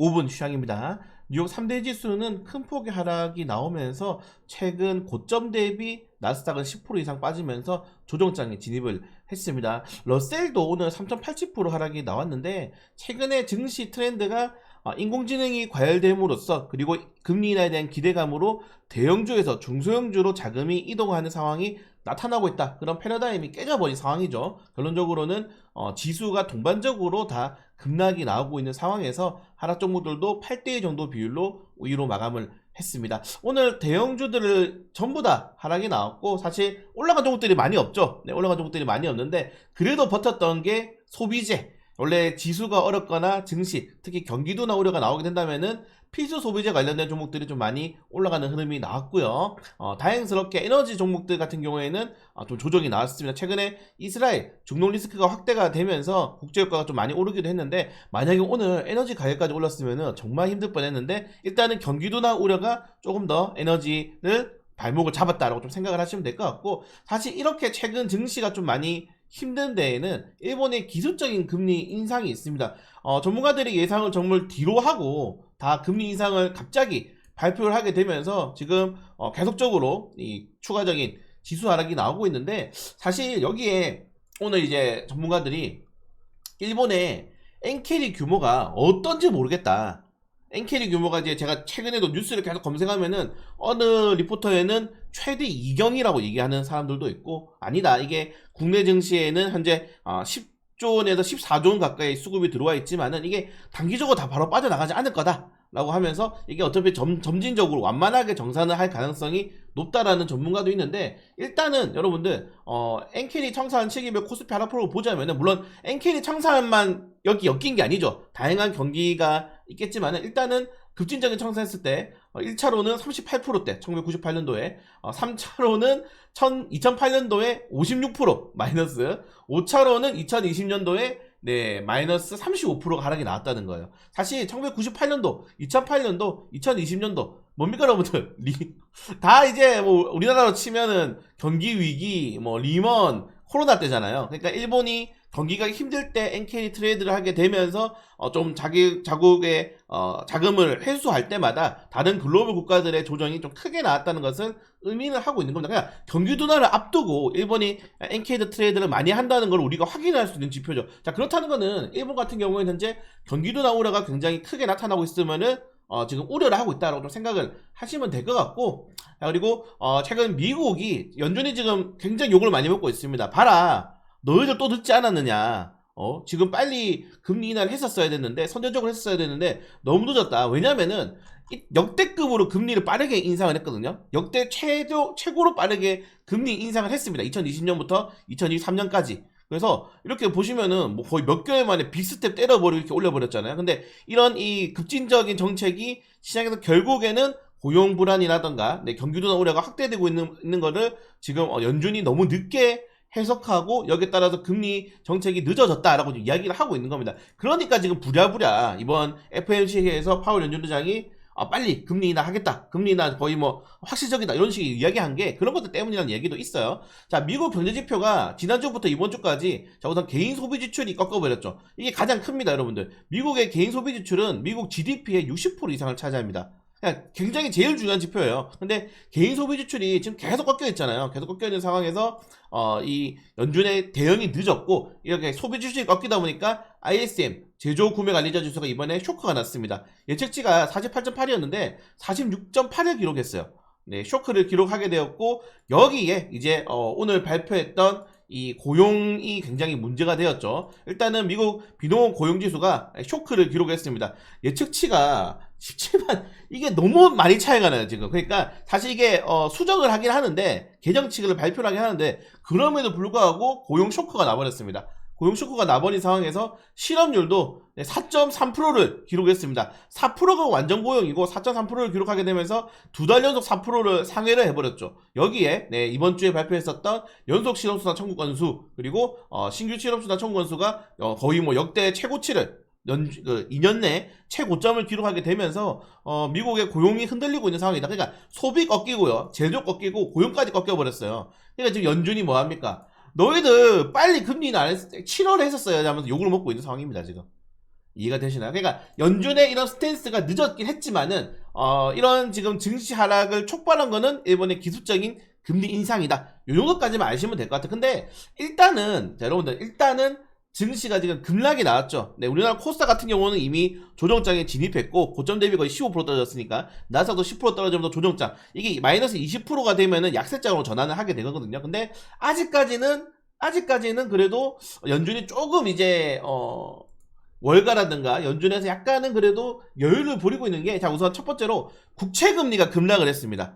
5분 시황입니다. 뉴욕 3대 지수는 큰 폭의 하락이 나오면서 최근 고점 대비 나스닥은 10% 이상 빠지면서 조정장에 진입을 했습니다. 러셀도 오늘 3.87% 하락이 나왔는데 최근에 증시 트렌드가 어, 인공지능이 과열됨으로써 그리고 금리 인하에 대한 기대감으로 대형주에서 중소형주로 자금이 이동하는 상황이 나타나고 있다. 그런 패러다임이 깨져버린 상황이죠. 결론적으로는 어, 지수가 동반적으로 다 급락이 나오고 있는 상황에서 하락 종목들도 8대2 정도 비율로 우위로 마감을 했습니다. 오늘 대형주들을 전부 다 하락이 나왔고 사실 올라간 종목들이 많이 없죠. 네, 올라간 종목들이 많이 없는데 그래도 버텼던 게 소비재. 원래 지수가 어렵거나 증시, 특히 경기도나 우려가 나오게 된다면은 필수 소비재 관련된 종목들이 좀 많이 올라가는 흐름이 나왔고요. 어, 다행스럽게 에너지 종목들 같은 경우에는 어, 좀 조정이 나왔습니다. 최근에 이스라엘 중동 리스크가 확대가 되면서 국제 유가가 좀 많이 오르기도 했는데 만약에 오늘 에너지 가격까지 올랐으면 정말 힘들 뻔했는데 일단은 경기도나 우려가 조금 더 에너지를 발목을 잡았다라고 좀 생각을 하시면 될 것 같고 사실 이렇게 최근 증시가 좀 많이 힘든 데에는 일본의 기술적인 금리 인상이 있습니다. 어, 전문가들이 예상을 정말 뒤로 하고 다 금리 인상을 갑자기 발표를 하게 되면서 지금 어, 계속적으로 이 추가적인 지수 하락이 나오고 있는데 사실 여기에 오늘 이제 전문가들이 일본의 엔캐리 규모가 어떤지 모르겠다. 엔캐리 규모가 이제 제가 최근에도 뉴스를 계속 검색하면은 어느 리포터에는 최대 이경이라고 얘기하는 사람들도 있고 아니다 이게 국내 증시에는 현재 10 조 원에서 14조 원 가까이 수급이 들어와 있지만은 이게 단기적으로 다 바로 빠져나가지 않을 거다. 라고 하면서 이게 어차피 점, 점진적으로 완만하게 정산을 할 가능성이 높다라는 전문가도 있는데 일단은 여러분들 어 엔캐리 청산 시기별 코스피 하락 프로를 보자면은 물론 엔캐리 청산만 여기 엮인 게 아니죠 다양한 경기가 있겠지만은 일단은 급진적인 청산했을 때 어, 1차로는 38%대 1998년도에 어, 3차로는 2008년도에 56% 마이너스 5차로는 2020년도에 네, 마이너스 35%가 하락이 나왔다는 거예요. 사실 1998년도, 2008년도, 2020년도 뭡니까 여러분들? 리, 다 이제 뭐 우리나라로 치면은 경기 위기, 뭐 리먼, 코로나 때잖아요. 그러니까 일본이 경기가 힘들 때 엔캐리 트레이드를 하게 되면서 어, 좀 자기 자국의 어, 자금을 회수할 때마다 다른 글로벌 국가들의 조정이 좀 크게 나왔다는 것을 의미를 하고 있는 겁니다. 그냥 경기 둔화를 앞두고 일본이 엔캐리 트레이드를 많이 한다는 걸 우리가 확인할 수 있는 지표죠. 자 그렇다는 거는 일본 같은 경우에는 현재 경기 둔화 우려가 굉장히 크게 나타나고 있으면은 어, 지금 우려를 하고 있다라고 좀 생각을 하시면 될 것 같고 자, 그리고 어, 최근 미국이 연준이 지금 굉장히 욕을 많이 먹고 있습니다. 봐라 너희들 또 듣지 않았느냐 어, 지금 빨리 금리 인하를 했었어야 됐는데 선제적으로 했었어야 됐는데 너무 늦었다. 왜냐면은 이 역대급으로 금리를 빠르게 인상을 했거든요. 역대 최저 최고로 빠르게 금리 인상을 했습니다. 2020년부터 2023년까지. 그래서 이렇게 보시면은 뭐 거의 몇 개월 만에 빅스텝 때려버리고 이렇게 올려버렸잖아요. 근데 이런 이 급진적인 정책이 시장에서 결국에는 고용 불안이라던가 네, 경기도나 우려가 확대되고 있는, 있는 거를 지금 어, 연준이 너무 늦게 해석하고 여기에 따라서 금리 정책이 늦어졌다라고 이야기를 하고 있는 겁니다. 그러니까 지금 부랴부랴 이번 FOMC에서 파월 연준의장이 아, 빨리 금리 인하 하겠다. 금리 인하 거의 뭐 확실적이다. 이런 식의 이야기한 게 그런 것들 때문이라는 얘기도 있어요. 자, 미국 경제 지표가 지난주부터 이번 주까지 자, 우선 개인 소비 지출이 꺾어버렸죠. 이게 가장 큽니다, 여러분들. 미국의 개인 소비 지출은 미국 GDP의 60% 이상을 차지합니다. 그냥 굉장히 제일 중요한 지표예요. 근데 개인 소비 지출이 지금 계속 꺾여 있잖아요. 계속 꺾여 있는 상황에서 어, 이 연준의 대응이 늦었고 이렇게 소비 지출이 꺾이다 보니까 ISM 제조 구매 관리자 지수가 이번에 쇼크가 났습니다. 예측치가 48.8이었는데 46.8을 기록했어요. 네, 쇼크를 기록하게 되었고 여기에 이제 어, 오늘 발표했던 이 고용이 굉장히 문제가 되었죠. 일단은 미국 비농업 고용 지수가 쇼크를 기록했습니다. 예측치가 17만 이게 너무 많이 차이가 나요 지금. 그러니까 사실 이게 어, 수정을 하긴 하는데 계정치를 발표를 하긴 하는데 그럼에도 불구하고 고용 쇼크가 나버렸습니다. 고용 쇼크가 나버린 상황에서 실업률도 4.3%를 기록했습니다. 4%가 완전 고용이고 4.3%를 기록하게 되면서 두 달 연속 4%를 상회를 해버렸죠. 여기에 네, 이번 주에 발표했었던 연속 실업수당 청구 건수 그리고 어, 신규 실업수당 청구 건수가 어, 거의 뭐 역대 최고치를 연, 그 2년 내 최고점을 기록하게 되면서 어, 미국의 고용이 흔들리고 있는 상황이다. 그러니까 소비 꺾이고요, 제조 꺾이고 고용까지 꺾여버렸어요. 그러니까 지금 연준이 뭐 합니까? 너희들 빨리 금리 인하 안 했, 7월에 했었어야 하면서 욕을 먹고 있는 상황입니다 지금. 이해가 되시나요? 그러니까 연준의 이런 스탠스가 늦었긴 했지만은 어, 이런 지금 증시 하락을 촉발한 거는 일본의 기술적인 금리 인상이다. 요 정도까지만 아시면 될 것 같아요. 근데 일단은 자, 여러분들 일단은 증시가 지금 급락이 나왔죠. 네, 우리나라 코스닥 같은 경우는 이미 조정장에 진입했고 고점 대비 거의 15% 떨어졌으니까 나스닥도 10% 떨어지면서 조정장 이게 마이너스 20%가 되면은 약세장으로 전환을 하게 되거든요. 근데 아직까지는 아직까지는 그래도 연준이 조금 이제 어 월가라든가 연준에서 약간은 그래도 여유를 부리고 있는 게 자 우선 첫 번째로 국채 금리가 급락을 했습니다.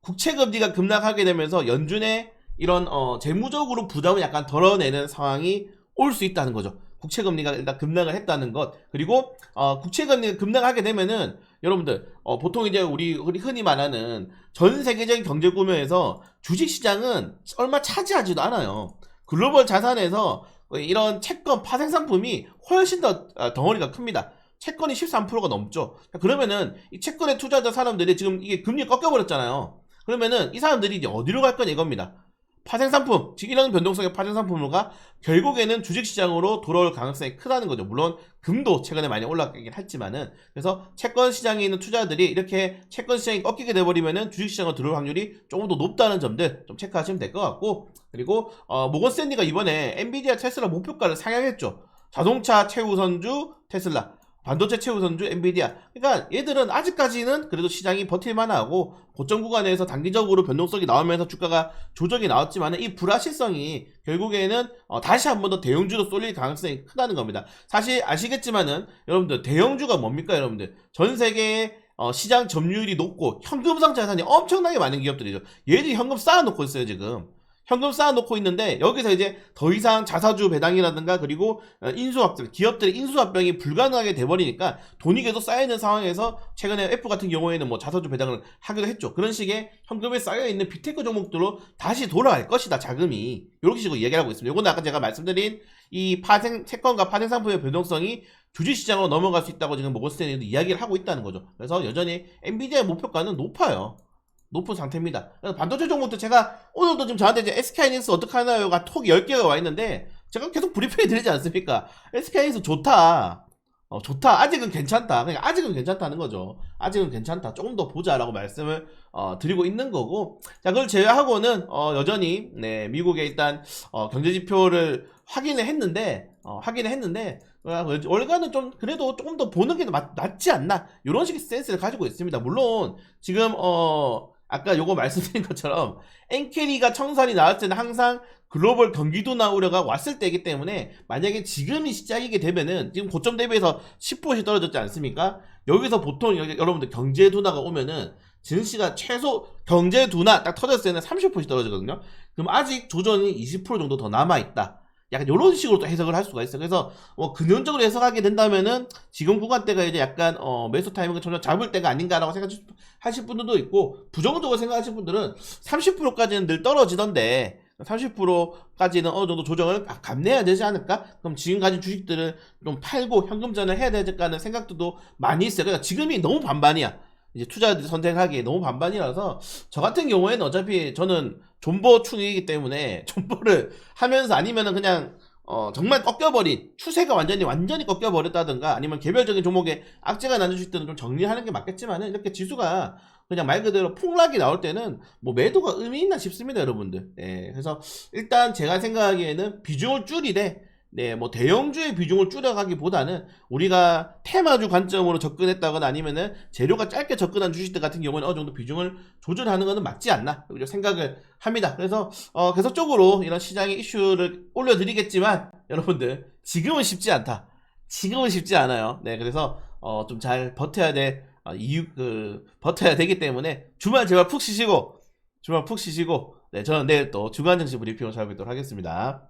국채 금리가 급락하게 되면서 연준의 이런 어 재무적으로 부담을 약간 덜어내는 상황이 올 수 있다는 거죠. 국채 금리가 일단 급락을 했다는 것 그리고 어 국채 금리가 급락하게 되면은 여러분들 어 보통 이제 우리 흔히 말하는 전 세계적인 경제 구조에서 주식 시장은 얼마 차지하지도 않아요. 글로벌 자산에서 이런 채권 파생 상품이 훨씬 더 어, 덩어리가 큽니다. 채권이 13%가 넘죠. 그러면은 이 채권에 투자하던 사람들이 지금 이게 금리 꺾여버렸잖아요. 그러면은 이 사람들이 이제 어디로 갈 거냐 이겁니다. 파생 상품, 지금 이런 변동성의 파생 상품과 결국에는 주식시장으로 돌아올 가능성이 크다는 거죠. 물론 금도 최근에 많이 올라가긴 했지만은 그래서 채권 시장에 있는 투자들이 이렇게 채권 시장이 꺾이게 돼버리면은 주식시장으로 들어올 확률이 조금 더 높다는 점들 좀 체크하시면 될 것 같고 그리고 어, 모건 스탠리가 이번에 엔비디아 테슬라 목표가를 상향했죠. 자동차 최우선주 테슬라 반도체 최우 선주 엔비디아. 그러니까 얘들은 아직까지는 그래도 시장이 버틸만하고 고점 구간에서 단기적으로 변동성이 나오면서 주가가 조정이 나왔지만 이 불확실성이 결국에는 어, 다시 한 번 더 대형주로 쏠릴 가능성이 크다는 겁니다. 사실 아시겠지만은 여러분들 대형주가 뭡니까 여러분들 전 세계에 어, 시장 점유율이 높고 현금성 자산이 엄청나게 많은 기업들이죠. 얘들이 현금 쌓아놓고 있어요 지금. 현금 쌓아놓고 있는데 여기서 이제 더 이상 자사주 배당이라든가 그리고 어, 인수합병 기업들의 인수합병이 불가능하게 돼버리니까 돈이 계속 쌓여있는 상황에서 최근에 F 같은 경우에는 뭐 자사주 배당을 하기도 했죠. 그런 식의 현금에 쌓여있는 빅테크 종목들로 다시 돌아갈 것이다 자금이. 이렇게 식으로 얘기를 하고 있습니다. 이거는 아까 제가 말씀드린 이 파생 채권과 파생 상품의 변동성이 주식시장으로 넘어갈 수 있다고 지금 모건스탠리도 이야기를 하고 있다는 거죠. 그래서 여전히 엔비디아의 목표가는 높아요 높은 상태입니다. 반도체 종목도 제가 오늘도 지금 저한테 이제 SK하이닉스 어떻게 하나요가 톡 10개가 와 있는데 제가 계속 브리핑해 드리지 않습니까? SK하이닉스 좋다. 어, 좋다. 아직은 괜찮다. 그러니까 아직은 괜찮다는 거죠. 아직은 괜찮다. 조금 더 보자라고 말씀을 어, 드리고 있는 거고. 자, 그걸 제외하고는 어, 여전히 네, 미국의 일단 어, 경제 지표를 확인을 했는데 어, 확인을 했는데 어, 월가는 좀 그래도 조금 더 보는 게 맞, 낫지 않나 이런 식의 센스를 가지고 있습니다. 물론 지금 어 아까 요거 말씀드린 것처럼 엔캐리가 청산이 나왔을 때는 항상 글로벌 경기도나 우려가 왔을 때이기 때문에 만약에 지금이 시작이게 되면은 지금 고점 대비해서 10%씩 떨어졌지 않습니까? 여기서 보통 여러분들 경제 둔화가 오면은 증시가 최소 경제 둔화 딱 터졌을 때는 30%씩 떨어지거든요. 그럼 아직 조정이 20% 정도 더 남아 있다. 약간 이런 식으로 또 해석을 할 수가 있어요. 그래서 뭐 근원적으로 해석하게 된다면은 지금 구간대가 이제 약간 어 매수 타이밍을 전혀 잡을 때가 아닌가라고 생각하실 분들도 있고 부정적으로 생각하실 분들은 30%까지는 늘 떨어지던데 30%까지는 어느 정도 조정을 감내해야 되지 않을까? 그럼 지금 가진 주식들을 좀 팔고 현금전을 해야 않을까 하는 생각도 많이 있어요. 그러니까 지금이 너무 반반이야. 이제 투자 선택하기에 너무 반반이라서 저 같은 경우에는 어차피 저는 존버충이기 때문에 존버를 하면서 아니면은 그냥 어 정말 꺾여버린 추세가 완전히 완전히 꺾여버렸다든가 아니면 개별적인 종목에 악재가 나는 주식들은 좀 정리하는 게 맞겠지만은 이렇게 지수가 그냥 말 그대로 폭락이 나올 때는 뭐 매도가 의미 있나 싶습니다 여러분들. 예 그래서 일단 제가 생각하기에는 비중을 줄이되 네, 뭐 대형주의 비중을 줄여가기보다는 우리가 테마주 관점으로 접근했다거나 아니면은 재료가 짧게 접근한 주식들 같은 경우는 어느 정도 비중을 조절하는 것은 맞지 않나 생각을 합니다. 그래서 어, 계속적으로 이런 시장의 이슈를 올려드리겠지만 여러분들 지금은 쉽지 않다. 지금은 쉽지 않아요. 네, 그래서 어, 좀 잘 버텨야 될 어, 이유 그 버텨야 되기 때문에 주말 제발 푹 쉬시고 주말 푹 쉬시고 네, 저는 내일 또 주간 증시 브리핑을 잘 뵙도록 하겠습니다.